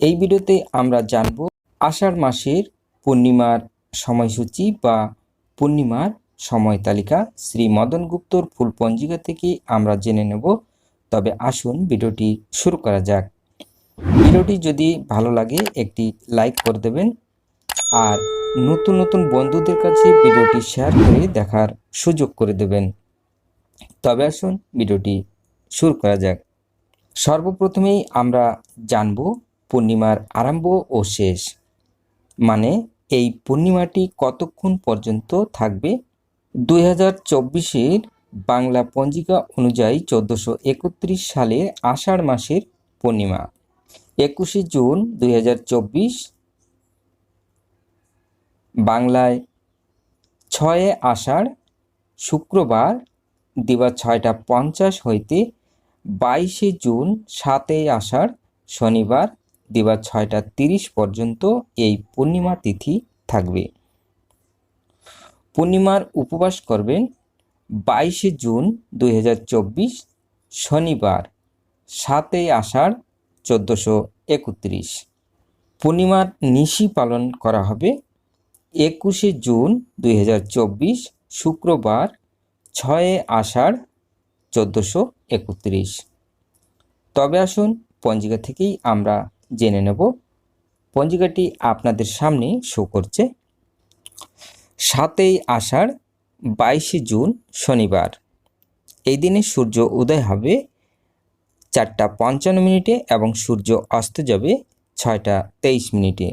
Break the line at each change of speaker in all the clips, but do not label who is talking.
এই ভিডিওতে আমরা জানব আষাঢ় মাসের পূর্ণিমার সময়সূচি বা পূর্ণিমার সময় তালিকা। শ্রী মদন গুপ্তর ফুল পঞ্জিকা থেকে আমরা জেনে নেব। তবে আসুন ভিডিওটি শুরু করা যাক। ভিডিওটি যদি ভালো লাগে, একটি লাইক করে দেবেন। আর নতুন নতুন বন্ধুদের কাছে ভিডিওটি শেয়ার করে দেখার সুযোগ করে দেবেন। তবে আসুন ভিডিওটি শুরু করা যাক। সর্বপ্রথমেই আমরা জানব পূর্ণিমার আরম্ভ ও শেষ। মানে এই পূর্ণিমাটি কতক্ষণ পর্যন্ত থাকবে? দুই হাজার চব্বিশের বাংলা পঞ্জিকা অনুযায়ী চোদ্দোশো একত্রিশ সালের আষাঢ় মাসের পূর্ণিমা, একুশে জুন দুই হাজার চব্বিশ। বাংলায় ছয়ে আষাঢ়, শুক্রবার দিবা ছয়টা পঞ্চাশ হইতে বাইশে জুন সাতই আষাঢ়, শনিবার দিবা ছয়টা তিরিশ পর্যন্ত এই পূর্ণিমা তিথি থাকবে। পূর্ণিমার উপবাস করবেন বাইশে জুন দুই হাজার চব্বিশ, শনিবার সাতই আষাঢ় চোদ্দোশো একত্রিশ। পূর্ণিমার নিশি পালন করা হবে একুশে জুন দুই হাজার চব্বিশ, শুক্রবার ছয়ে আষাঢ় চোদ্দোশো একত্রিশ। তবে আসুন পঞ্জিকা থেকেই আমরা জেনে নেব। পঞ্জিকাটি আপনাদের সামনে শো করছে। সাতই আষাঢ়, বাইশে জুন, শনিবার। এই দিনে সূর্য উদয় হবে চারটা পঞ্চান্ন মিনিটে এবং সূর্য অস্ত যাবে ছয়টা তেইশ মিনিটে।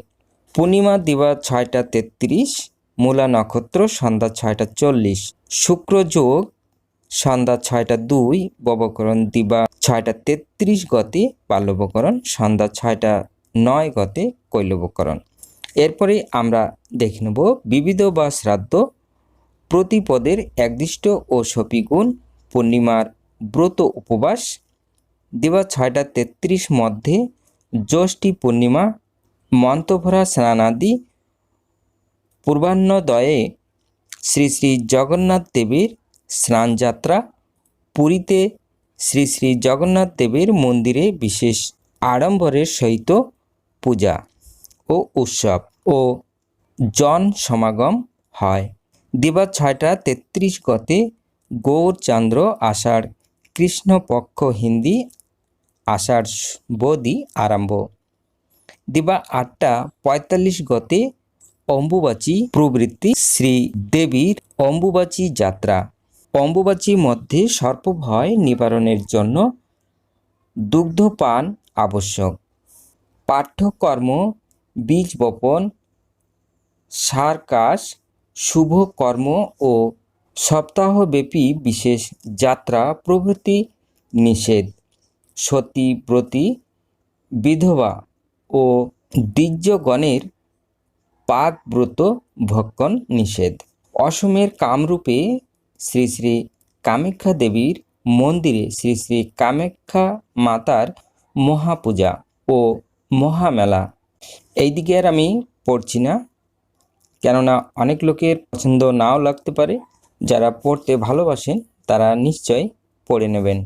পূর্ণিমা দিবা ছয়টা তেত্রিশ, মূলা নক্ষত্র সন্ধ্যা ছয়টা চল্লিশ। শুক্র যোগ সন্ধ্যা ছয়টা দুই, ববকরণ দিবা ছয়টা তেত্রিশ গতে, বাল্যবকরণ সন্ধ্যা ছয়টা নয় গতে, কৈলবকরণ। এরপরে আমরা দেখে নেব বিবিধ বা শ্রাদ্ধ প্রতিপদের একদিষ্ট ও সপিগুণ পূর্ণিমার ব্রত উপবাস। দিবা ছয়টা তেত্রিশ মধ্যে জ্যৈষ্ঠী পূর্ণিমা মন্তভরা স্নানাদি। পূর্বাহ্নদয়ে শ্রী শ্রী জগন্নাথ দেবের স্নানযাত্রা, পুরীতে শ্রী শ্রী জগন্নাথ দেবের মন্দিরে বিশেষ আড়ম্বরের সহিত পূজা ও উৎসব ও জন সমাগম হয়। দিবা ছয়টা তেত্রিশ গতে গৌরচন্দ্র আষাঢ় কৃষ্ণপক্ষ হিন্দি আষাঢ় বদি আরম্ভ। দিবা আটটা পঁয়তাল্লিশ গতে অম্বুবাচী প্রবৃত্তি শ্রী দেবীর অম্বুবাচী যাত্রা। অম্বুবাচী মধ্যে সর্পভয় নিবারণের জন্য দুগ্ধপান আবশ্যক। পাঠ্যকর্ম, বীজ বপন, সারকাশ, শুভ কর্ম ও সপ্তাহব্যাপী বিশেষ যাত্রা প্রভৃতি নিষেধ। সতী, ব্রতী, বিধবা ও দ্বিজগণের পাকব্রত ভক্ষণ নিষেধ। অসমের কামরূপে শ্রী শ্রী কামাখ্যা দেবীর মন্দিরে শ্রী শ্রী কামাখ্যা মাতার মহাপূজা ও মহামেলা। এই দিকে আর আমি পড়ছি না, কেননা অনেক লোকের পছন্দ নাও লাগতে পারে, যারা পড়তে ভালোবাসেন তারা নিশ্চয় পড়ে নেবেন।